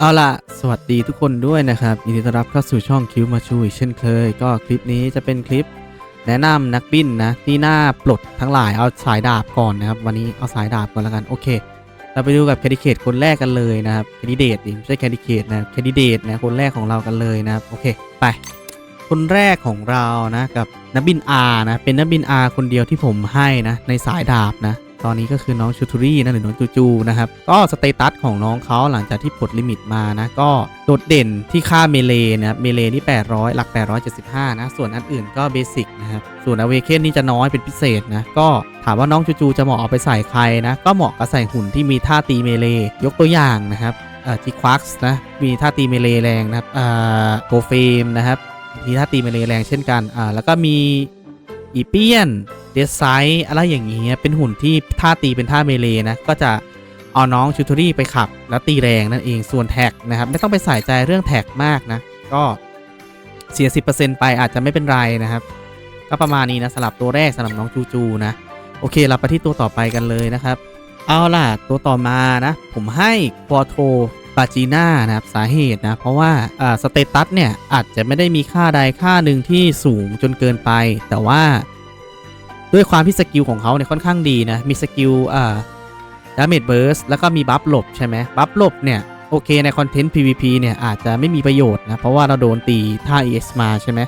เอาล่ะ สวัสดีทุกคนด้วยนะครับยินดีต้อนรับเข้าสู่ช่องคิวมาชูอีกเช่นเคย ก็คลิปนี้จะเป็นคลิป แนะนำนักบินนะ ที่หน้าปลดทั้งหลายเอาสายดาบก่อนนะครับ วันนี้เอาสายดาบก่อนแล้วกัน โอเค เราไปดูกับแคนดิเ a ตคนแรกกันเลยนะครับแคนดิเดตไม่ใช่แคนดิเ a ตนะแคนดิเดตนะคนแรกของเรากันเลยนะครับโอเคไป คนแรกของเรานะกับนักบิน R นะเป็นนักบิน R คนเดียวที่ผมให้นะในสายดาบนะ ตอนนี้ก็คือน้องชูทูรี่นะหรือน้องจูจูนะครับ ก็สเตตัสของน้องเขาหลังจากที่ปลดลิมิตมานะ ก็โดดเด่นที่ค่าเมเลนะครับเมเลนี่ 800 หลัก 875 นะ ส่วนอันอื่นก็เบสิกนะครับ ส่วนอเวเคนนี่จะน้อยเป็นพิเศษนะ ก็ถามว่าน้องจูจูจะเหมาะเอาไปใส่ใครนะ ก็เหมาะกับใส่หุ่นที่มีท่าตีเมเลยกตัวอย่างนะครับเอ่อจิควักส์นะ มีท่าตีเมเลแรงนะครับอ่าโกเฟมนะครับมีท่าตีเมเลแรงเช่นกันอ่าแล้วก็มีอีเปียน ดซไซอะไรอย่างเงี้ยเป็นหุ่นที่ท่าตีเป็นท่าเมเลนะ ก็จะเอาน้องชูทอรี่ไปขับ แล้วตีแรงนั่นเองส่วนแท็กนะครับ ไม่ต้องไปใส่ใจเรื่องแท็กมากนะ ก็เสีย 10%ไปอาจจะไม่เป็นไรนะครับ ก็ประมาณนี้นะสำหรับตัวแรกสำหรับน้องจูจูนะ โอเคเราไปที่ตัวต่อไปกันเลยนะครับ เอาล่ะตัวต่อมานะ ผมให้ควอโทปาจีน่านะครับสาเหตุนะ เพราะว่าอ่าสเตตัสเนี่ยอาจจะไม่ได้มีค่าใดค่าหนึ่งที่สูงจนเกินไป แต่ว่า ด้วยความที่สกิลของเขาเนี่ยค่อนข้างดีนะ มีสกิลอ่าดาเมจเบิร์สแล้วก็มีบัฟหลบใช่ไหมบัฟหลบเนี่ย โอเคในคอนเทนต์ PVP เนี่ย อาจจะไม่มีประโยชน์นะ เพราะว่าเราโดนตีท่า EX มาใช่ไหม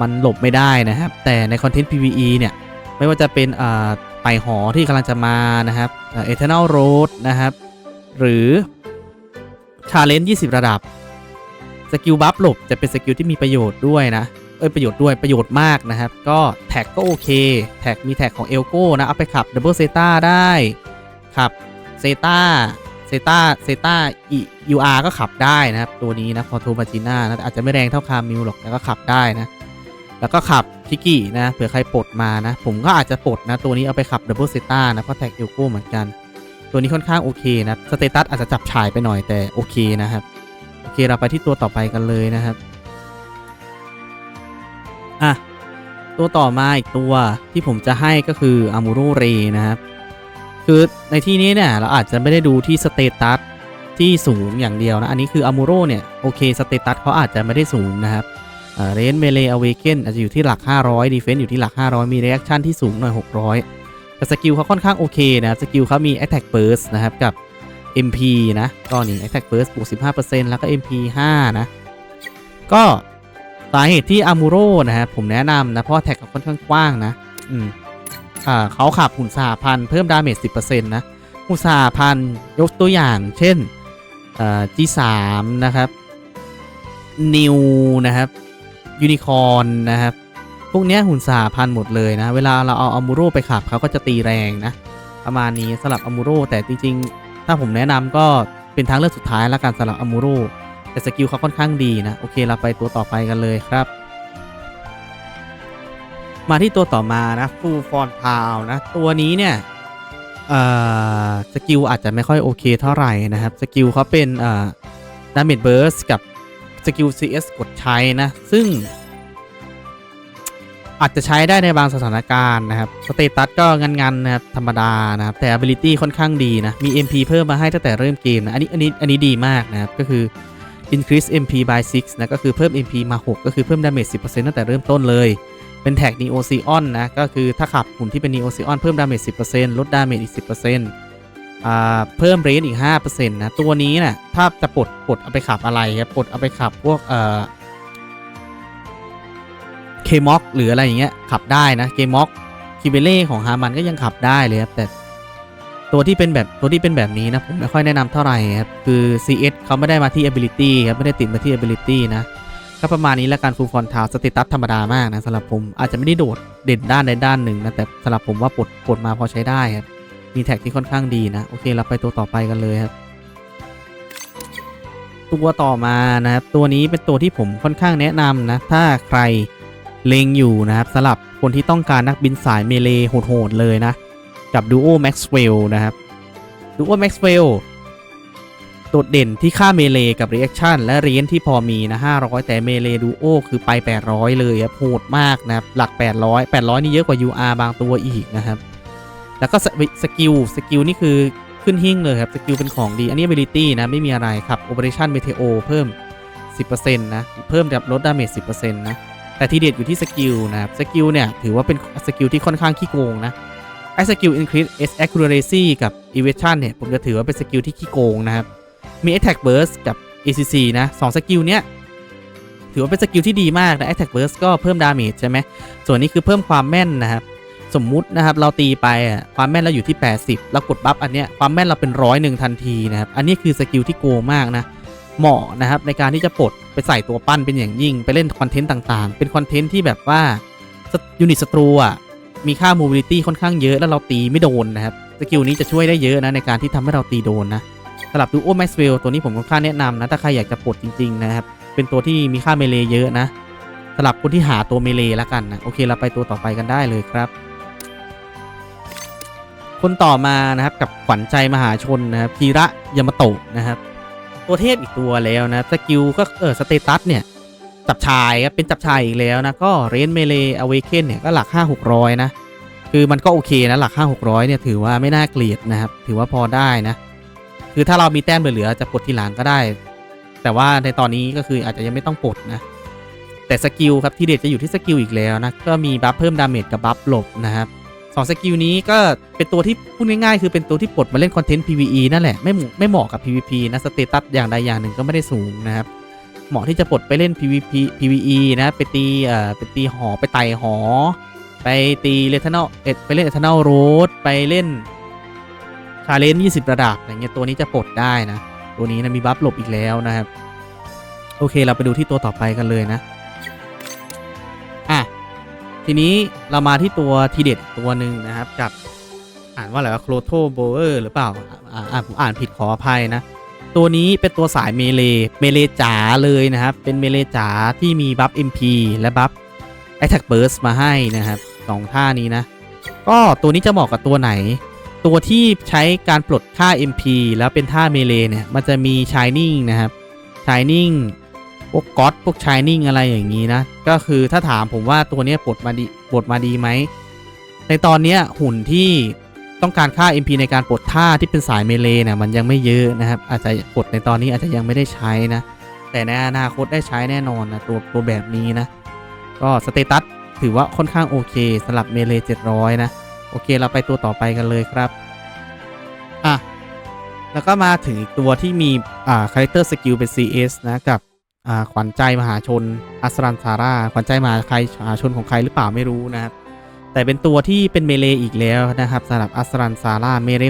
มันหลบไม่ได้นะครับ แต่ในคอนเทนต์ PVE เนี่ย ไม่ว่าจะเป็นอ่าไปหอที่กำลังจะมานะครับเอเทอร์น l ลโรดนะครับ หรือชาเลนจ์20 ระดับ สกิลบัฟหลบจะเป็นสกิลที่มีประโยชน์ด้วยนะ อ้ยประโยชน์ด้วยประโยชน์มากนะครับ ก็แท็กก็โอเค แท็กมีแท็กของเอลโก้นะ เอาไปขับดับเบิลเซตาได้ขับเซตาเซตาเซตายูอาร์ก็ขับได้นะครับ ตัวนี้นะพอโทมาจิน่านะอาจจะไม่แรงเท่าคามิลหรอกแต่ก็ขับได้นะ แล้วก็ขับพิกกี้นะเผื่อใครปลดมานะ ผมก็อาจจะปลดนะ ตัวนี้เอาไปขับดับเบิลเซตานะเพราะแท็กเอลโก้เหมือนกัน ตัวนี้ค่อนข้างโอเคนะสเตตัสอาจจะจับฉายไปหน่อยแต่โอเคนะครับโอเคเราไปที่ตัวต่อไปกันเลยนะครับ อะ ตัวต่อมาอีกตัวที่ผมจะให้ก็คืออามูโรเรนะครับ คือในที่นี้เนี่ยเราอาจจะไม่ได้ดูที่สเตตัสที่สูงอย่างเดียวนะ อันนี้คืออามูโรเนี่ย โอเคสเตตัสเขาอาจจะไม่ได้สูงนะครับเรนเมเลอเวเกนอาจจะอยู่ที่หลัก 500ดีเฟนซ์อยู่ที่หลัก 500 มีเรีแอคชั่นที่สูงหน่อย 600 แต่สกิลเขาค่อนข้างโอเคนะสกิลเขามี Attack Burst นะครับกับ MP นะก็นี่ Attack Burst บวก15%แล้วก็ MP 5 นะ ก็ สาเหตุที่อามูโรนะครับผมแนะนำนะ เพราะแท็กค่อนข้างกว้างนะ อืมอ่าเขาขับหุ่นสาพันเพิ่มดาเมจ10%นะ หุ่นสาพันยกตัวอย่าง เช่นอ่า G3 นะครับนิวนะครับยูนิคอนนะครับ พวกเนี้ยหุ่นสาพันหมดเลยนะ เวลาเราเอาอามูโรไปขับเขาก็จะตีแรงนะ ประมาณนี้สำหรับอามูโรแต่จริง ๆ ถ้าผมแนะนำก็เป็นทางเลือกสุดท้ายแล้วกันสำหรับอามูโร แต่สกิลเขาค่อนข้างดีนะ โอเคเราไปตัวต่อไปกันเลยครับ มาที่ตัวต่อมานะฟูฟอนพาวนะ ตัวนี้เนี่ยสกิลอาจจะไม่ค่อยโอเคเท่าไหร่นะครับ สกิลเขาเป็นดาเมจเบิร์สกับสกิล CS กดใช้นะ ซึ่ง อาจจะใช้ได้ในบางสถานการณ์นะครับ สเตตัสก็งันๆนะครับธรรมดานะครับ แต่ ability ค่อนข้างดีนะ มี MP เพิ่มมาให้ตั้งแต่เริ่มเกมนะ อันนี้อันนี้อันนี้ดีมากนะครับ ก็คือ increase MP by 6นะก็คือเพิ่ม MP มา 6 ก็คือเพิ่ม damage 10%ตั้งแต่เริ่มต้นเลย เป็นแท็ก Neo Xeon นะ ก็คือถ้าขับหุ่นที่เป็น Neo Xeon เพิ่ม damage 10%ลด damage อีก 10%อ่าเพิ่มเรนอีก 5%นะ ตัวนี้นะ่ะถ้าจะปลดปลดเอาไปขับอะไรครับปลดเอาไปขับพวกเอ่อเคม็อกหรืออะไรอย่างเงี้ยขับได้นะเคม็อกคิเบเล่ของฮามันก็ยังขับได้เลยครับแต่ ตัวที่เป็นแบบตัวที่เป็นแบบนี้นะผมไม่ค่อยแนะนำเท่าไหร่ครับคือ CS เขาไม่ได้มาที่ ability ครับไม่ได้ติดมาที่ ability นะก็ประมาณนี้แล้วกันฟูลฟอนทาวสเตตัสธรรมดามากนะสำหรับผมอาจจะไม่ได้โดดเด่นด้านใดด้านหนึ่งนะแต่สำหรับผมว่าปลดปลดมาพอใช้ได้ครับมีแท็กที่ค่อนข้างดีนะ โอเคเราไปตัวต่อไปกันเลยครับ ตัวต่อมานะครับ ตัวนี้เป็นตัวที่ผมค่อนข้างแนะนำนะ ถ้าใครเลงอยู่นะครับสำหรับคนที่ต้องการนักบินสายเมเลโหดๆเลยนะ กับ Duo Maxwell นะครับ Duo Maxwell โดดเด่นที่ค่าเมเลกับ Reaction และเรียนที่พอมีนะ 500 แต่เมเล Duo คือไป 800 เลยครับโหดมากนะครับ หลัก 800 800 นี่เยอะกว่า UR บางตัวอีกนะครับ แล้วก็สสกิลสกิลนี่คือขึ้นหิ้งเลยครับ สกิลเป็นของดี อันนี้ ability นะ ไม่มีอะไรครับ operation meteo เพิ่ม 10%นะ เพิ่มแบบลดดาเมจ 10%นะ แต่ที่เด็ดอยู่ที่สกิลนะครับสกิลเนี่ยถือว่าเป็นสกิลที่ค่อนข้างขี้โกงนะ ไอ้สกิล increase S accuracy กับ evasion เนี่ย ผมจะถือว่าเป็นสกิลที่ขี้โกงนะครับ มี attack burst กับ ACC นะสองสกิลเนี้ย ถือว่าเป็นสกิลที่ดีมากนะ attack burst ก็เพิ่มดาเมจใช่ไหม ส่วนนี้คือเพิ่มความแม่นนะครับ สมมุตินะครับ เราตีไปอะความแม่นเราอยู่ที่ 80แล้วกดบัฟอันเนี้ยความแม่นเราเป็นร้อยหนึ่งทันทีนะครับ อันนี้คือสกิลที่โกงมากนะ เหมาะนะครับในการที่จะปลดไปใส่ตัวปั้นเป็นอย่างยิ่ง ไปเล่นคอนเทนต์ต่างๆ เป็นคอนเทนต์ที่แบบว่ายูนิตศัตรูอะ มีค่า mobility ค่อนข้างเยอะแล้วเราตีไม่โดนนะครับ สกิลนี้จะช่วยได้เยอะนะในการที่ทำให้เราตีโดนนะสำหรับดูโอแม็กซ์เวลตัวนี้ผมค่อนข้างแนะนำนะถ้าใครอยากจะปลดจริง ๆ นะครับ เป็นตัวที่มีค่าเมเลเยอะนะสำหรับคนที่หาตัวเมเลแล้วกันนะโอเคเราไปตัวต่อไปกันได้เลยครับ คนต่อมานะครับกับขวัญใจมหาชนนะครับคีระยามาโตะนะครับ ตัวเทพอีกตัวแล้วนะสกิลก็เออสเตตัสเนี่ย จับชายครับเป็นจับชายอีกแล้วนะ ก็เรนเมเลอเวเคนเนี่ยก็หลัก 5 600 นะ คือมันก็โอเคนะหลัก 5 600 เนี่ยถือว่าไม่น่าเกลียดนะครับ ถือว่าพอได้นะ คือถ้าเรามีแต้มเหลือๆจะปลดทีหลังก็ได้ แต่ว่าในตอนนี้ก็คืออาจจะยังไม่ต้องปลดนะ แต่สกิลครับที่เด็ดจะอยู่ที่สกิลอีกแล้วนะ ก็มีบัฟเพิ่มดาเมจกับบัฟหลบนะครับสองสกิลนี้ก็เป็นตัวที่พูดง่ายๆ คือเป็นตัวที่ปลดมาเล่นคอนเทนต์ PVE นั่นแหละไม่ไม่เหมาะกับ PVP นะสเตตัสอย่างใดอย่างหนึ่งก็ไม่ได้สูงนะครับ เหมาะที่จะปลดไปเล่น PVP PVE นะไปตีเอ่อไปตีหอไปไต่หอ ไปตีเลทนอลเอ็ดไปเล่นเอทนอลโรดไปเล่นชาเลนจ์20 ระดับอะไรเงี้ยตัวนี้จะปลดได้นะ ตัวนี้นะมีบัฟหลบอีกแล้วนะครับ โอเคเราไปดูที่ตัวต่อไปกันเลยนะอะทีนี้เรามาที่ตัวทีเด็ดตัวหนึ่งนะครับกับอ่านว่าอะไรว่าโคลโทโบเออร์หรือเปล่าอ่าผมอ่านผิดขออภัยนะ ตัวนี้เป็นตัวสายเมเล เมเลจ๋าเลยนะครับ เป็นเมเลจ๋าที่มีบัฟ MP และบัฟ Attack Burst มาให้นะครับสองท่านี้นะ ก็ตัวนี้จะเหมาะกับตัวไหน ตัวที่ใช้การปลดค่า MP แล้วเป็นท่าเมเลเนี่ย มันจะมี Shining นะครับ Shining พวกก๊อตพวก Shining อะไรอย่างนี้นะ ก็คือถ้าถามผมว่าตัวนี้ปลดมาดีปลดมาดีไหม ในตอนเนี้ยหุ่นที่ ต้องการค่า MP ในการปลดท่าที่เป็นสายเมเลเนี่ยมันยังไม่เยอะนะครับ อาจจะปลดในตอนนี้อาจจะยังไม่ได้ใช้นะ แต่ในอนาคตได้ใช้แน่นอนนะตัวตัวแบบนี้นะ ก็สเตตัสถือว่าค่อนข้างโอเคสำหรับเมเล700 นะ โอเคเราไปตัวต่อไปกันเลยครับอะแล้วก็มาถึงอีกตัวที่มีอ่าคาแรคเตอร์สกิลเป็น CS นะกับอ่าขวัญใจมหาชนอัสรันซาร่าขวัญใจมหาใครมหาชนของใครหรือเปล่าไม่รู้นะครับ แต่เป็นตัวที่เป็นเมเลอีกแล้วนะครับสำหรับอัสรันซาร่าเมเล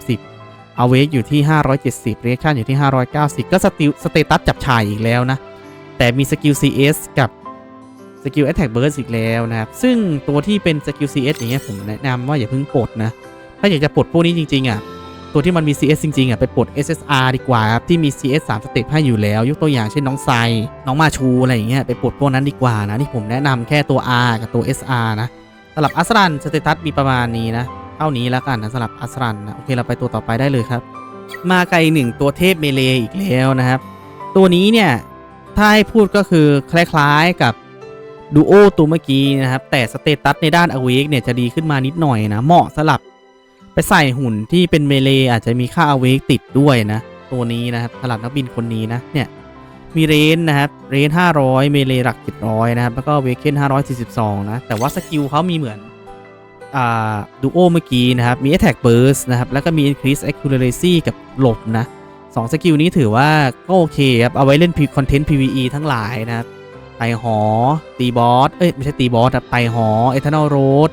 630เอาเวกอยู่ที่ 570เรียกชันอยู่ที่ 590 ก็สติสเตตัสจับชายอีกแล้วนะ แต่มีสกิล CS กับสกิล Attack Burst อีกแล้วนะครับ ซึ่งตัวที่เป็นสกิล CS อย่างเงี้ยผมแนะนำว่าอย่าเพิ่งปลดนะ ถ้าอยากจะปลดพวกนี้จริง ๆอะตัวที่มันมี CS จริงๆอะไปปลด SSR ดีกว่าครับ ที่มี CS 3สเต็ปให้อยู่แล้ว ยกตัวอย่างเช่นน้องไซน้องมาชูอะไรอย่างเงี้ยไปปลดพวกนั้นดีกว่านะที่ผมแนะนำแค่ตัว R กับตัว SR นะ สำหรับอัสรันสเตตัสมีประมาณนี้นะเท่านี้แล้วกันนะสำหรับอัสรันนะโอเคเราไปตัวต่อไปได้เลยครับ มาไกลหนึ่งตัวเทพเมเลอีกแล้วนะครับ ตัวนี้เนี่ยถ้าให้พูดก็คือคล้ายๆกับดูโอตัวเมื่อกี้นะครับ แต่สเตตัสในด้านอเวกเนี่ยจะดีขึ้นมานิดหน่อยนะ เหมาะสลับไปใส่หุ่นที่เป็นเมเลอาจจะมีค่าอเวกติดด้วยนะ ตัวนี้นะครับสลับนักบินคนนี้นะเนี่ย มีเรนนะครับ เรน500 เมเลหลัก 700 นะครับ แล้วก็เวเคน542 นะ แต่ว่าสกิลเขามีเหมือน อ่า ดูโอเมื่อกี้นะครับ มี Attack Burst นะครับ แล้วก็มี Increase Accuracy กับหลบนะสองสกิลนี้ถือว่าก็โอเคครับ เอาไว้เล่นคอนเทนต์ PVE ทั้งหลายนะครับไต่หอ ตีบอส เอ้ย ไม่ใช่ตีบอสครับไต่หอ เอทานอลโรด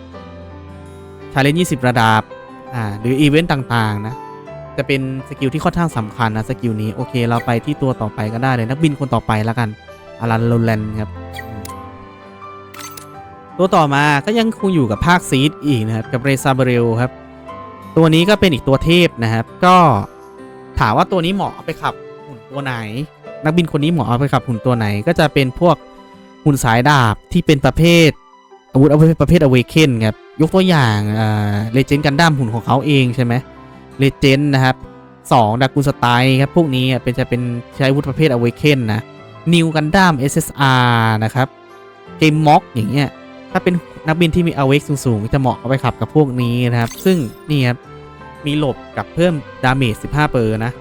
ชาเลนจ์20 ระดับ อ่า หรืออีเวนต์ต่าง ๆ นะ จะเป็นสกิลที่ค่อนข้างสำคัญนะสกิลนี้โอเค เราไปที่ตัวต่อไปก็ได้เลยนักบินคนต่อไปแล้วกันอารันโรแลนครับตัวต่อมาก็ยังคงอยู่กับภาคซีดอีกนะครับกับเรซาเบเรลครับ ตัวนี้ก็เป็นอีกตัวเทพนะครับ ก็ถามว่าตัวนี้เหมาะเอาไปขับหุ่นตัวไหน นักบินคนนี้เหมาะเอาไปขับหุ่นตัวไหน ก็จะเป็นพวกหุ่นสายดาบที่เป็นประเภทอาวุธประเภทอเวเคนครับยกตัวอย่างเลเจนด์กันดั้มหุ่นของเขาเองใช่ไหมเเลเจนด์นะครับสองดากูสไตล์ครับ พวกนี้เป็นจะเป็นใช้อาวุธประเภทอเวเคนนะนิวกันดั้ม SSR นะครับ เกมม็อกอย่างเงี้ย ถ้าเป็นนักบินที่มีอเวกสูงๆ จะเหมาะเอาไปขับกับพวกนี้นะครับ ซึ่งนี่ครับ มีหลบกับเพิ่มดาเมจ15 เปอร์นะ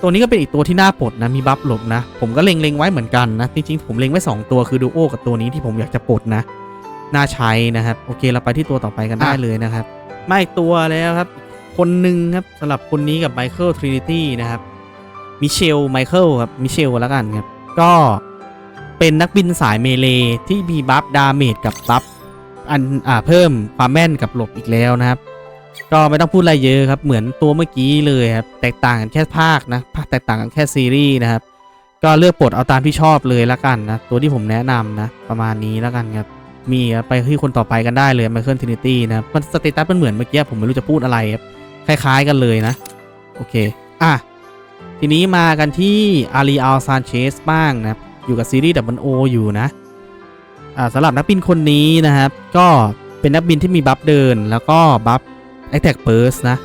ตัวนี้ก็เป็นอีกตัวที่น่าปลดนะ มีบัฟหลบนะ ผมก็เล็งๆไว้เหมือนกันนะ จริงๆ ผมเล็งไว้ 2 ตัวคือดูโอกับตัวนี้ที่ผมอยากจะปลดนะ น่าใช้นะครับ โอเคเราไปที่ตัวต่อไปกันได้เลยนะครับมาอีกตัวแล้วครับ คนหนึ่งครับสำหรับคนนี้กับไมเคิลทรินิตี้นะครับมิเชลไมเคิลครับมิเชลแล้วกันครับ ก็เป็นนักบินสายเมเลที่มีบัฟดาเมจกับบัฟอันอ่าเพิ่มความแม่นกับหลบอีกแล้วนะครับ ก็ไม่ต้องพูดอะไรเยอะครับ เหมือนตัวเมื่อกี้เลยครับ แตกต่างกันแค่ภาคนะภาคแตกต่างกันแค่ซีรีส์นะครับ ก็เลือกปลดเอาตามที่ชอบเลยละกันนะ ตัวที่ผมแนะนำนะ ประมาณนี้ล้วกันครับ มีไปที่คนต่อไปกันได้เลยไมเคิลทรินิตี้นะมันสเตตัสมันเหมือนเมื่อกี้ผมไม่รู้จะพูดอะไรครับ คล้ายๆกันเลยนะ โอเค อะ ทีนี้มากันที่อารีอัลซานเชสบ้างนะอยู่กับซีรีส์ดับเบิลโออยู่นะ อ่าสำหรับนักบินคนนี้นะครับ ก็เป็นนักบินที่มีบัฟเดิน แล้วก็บัฟไอแท็กเปิร์สนะ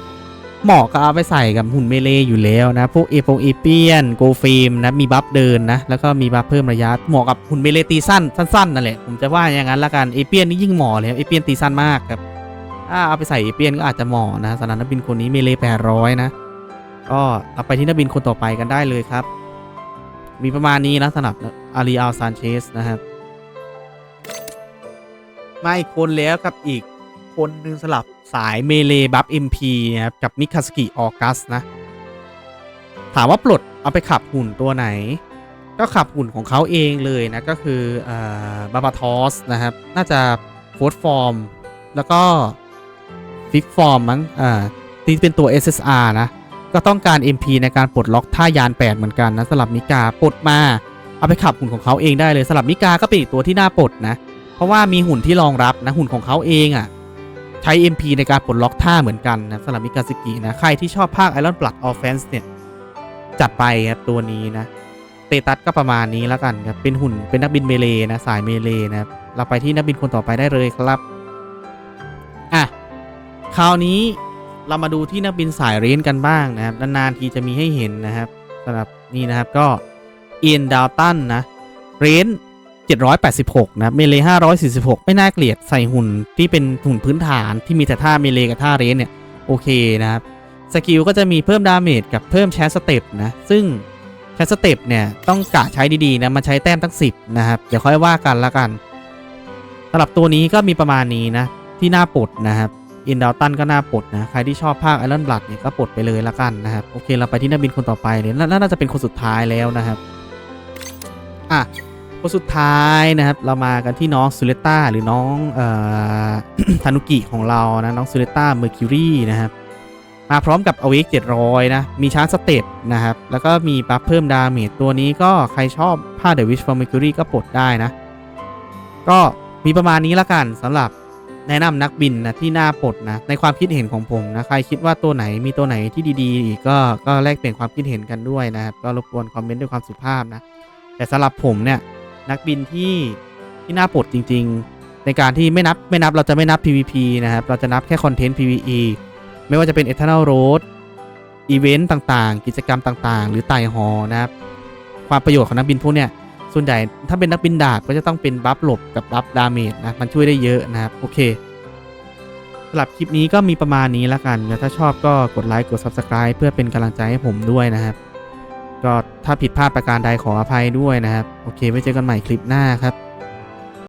เหมาะก็เอาไปใส่กับหุ่นเมเลอยู่แล้วนะ พวกเอโปงเอเปียนโกฟิมนะ มีบัฟเดินนะ แล้วก็มีบัฟเพิ่มระยะ เหมาะกับหุ่นเมเลตีสั้นสั้นๆนั่นแหละ ผมจะว่าอย่างนั้นละกัน เอเปียนนี่ยิ่งเหมาะเลยเอเปียนตีสั้นมากครับ เอาไปใส่เปียนก็อาจจะเหมาะนะสำหรับนักบินคนนี้เมเลแปดร้อยนะ ก็เราไปที่นักบินคนต่อไปกันได้เลยครับ มีประมาณนี้นะสำหรับอารีอัลซานเชสนะครับมาอีกคนแล้วกับอีกคนหนึ่งสลับสายเมเลบัฟเอ็มพีนะครับกับมิคาสกิออกัสนะ ถามว่าปลดเอาไปขับหุ่นตัวไหน ก็ขับหุ่นของเขาเองเลยนะ ก็คือบาบาทอสนะครับ น่าจะโค้ดฟอร์ม แล้วก็ ฟิกฟอร์มมั้งอ่าที่เป็นตัว SSR นะ ก็ต้องการ MP ในการปลดล็อกท่ายาน 8 เหมือนกันนะสลับมิกาปลดมา เอาไปขับหุ่นของเขาเองได้เลยสลับมิกาก็เป็นอีกตัวที่น่าปลดนะ เพราะว่ามีหุ่นที่รองรับนะหุ่นของเขาเองอะ่ะใช้ MP ในการปลดล็อกท่าเหมือนกันนะสำหรับมิกาสกินะ ใครที่ชอบภาค Iron Blood Offense เนี่ย จัดไปครับตัวนี้นะเตตัสก็ประมาณนี้แล้วกันครับเป็นหุ่นเป็นนักบินเมเลนะสายเมเลนะครับเราไปที่นักบินคนต่อไปได้เลยครับ คราวนี้เรามาดูที่นักบินสายเรนกันบ้างนะครับ นานๆทีจะมีให้เห็นนะครับสำหรับนี่นะครับก็เอียนดาวตันนะเรน786 นะเมเล546 ไม่น่าเกลียดใส่หุ่นที่เป็นหุ่นพื้นฐานที่มีแต่ท่าเมเลกับท่าเรนเนี่ย โอเคนะครับ สกิลก็จะมีเพิ่มดาเมจกับเพิ่มแชสเต็ปนะ ซึ่งแชสเต็ปเนี่ยต้องกะใช้ดีๆนะ มันใช้แต้มตั้ง 10 นะครับ เดี๋ยวค่อยว่ากันละกันสำหรับตัวนี้ก็มีประมาณนี้นะ ที่น่าปลดนะครับ อินดาวตันก็น่าปลดนะ ใครที่ชอบภาคไอรอนบลัดเนี่ยก็ปลดไปเลยละกันนะครับ โอเค เราไปที่นักบินคนต่อไปเลยน่าน่าจะเป็นคนสุดท้ายแล้วนะครับ อะ คนสุดท้ายนะครับ เรามากันที่น้องซูเลต้าหรือน้องเอ่อทานุกิของเรานะ น้องซูเลต้าเมอร์คิวรีนะครับ มาพร้อมกับอเวก700นะ มีชาร์จสเตปนะครับ แล้วก็มีบัฟเพิ่มดาเมจตัวนี้ก็ใครชอบผ้าเดวิชฟอร์ม r คิวรีก็ปลดได้นะ ก็มีประมาณนี้ละกันสำหรับ แนะนำนักบินนะที่น่าปลดนะในความคิดเห็นของผมนะใครคิดว่าตัวไหนมีตัวไหนที่ดีๆอีกก็ก็แลกเปลี่ยนความคิดเห็นกันด้วยนะครับก็รบกวนคอมเมนต์ด้วยความสุภาพนะแต่สำหรับผมเนี่ยนักบินที่ที่น่าปลดจริง ๆ ในการที่ไม่นับไม่นับเราจะไม่นับ PVP นะครับเราจะนับแค่คอนเทนต์ PVE ไม่ว่าจะเป็น Eternal Road อีเวนต์ต่างๆ กิจกรรมต่างๆ หรือไต่หอนะครับความประโยชน์ของนักบินพวกเนี้ย ส่วนใหญ่ถ้าเป็นนักบินดาบก็จะต้องเป็นบัฟหลบกับบัฟดาเมจนะมันช่วยได้เยอะนะครับโอเคสำหรับคลิปนี้ก็มีประมาณนี้แล้วกันแล้วถ้าชอบก็กดไลค์กด Subscribe เพื่อเป็นกำลังใจให้ผมด้วยนะครับ ก็ถ้าผิดพลาดประการใดขออภัยด้วยนะครับ โอเคไว้เจอกันใหม่คลิปหน้าครับ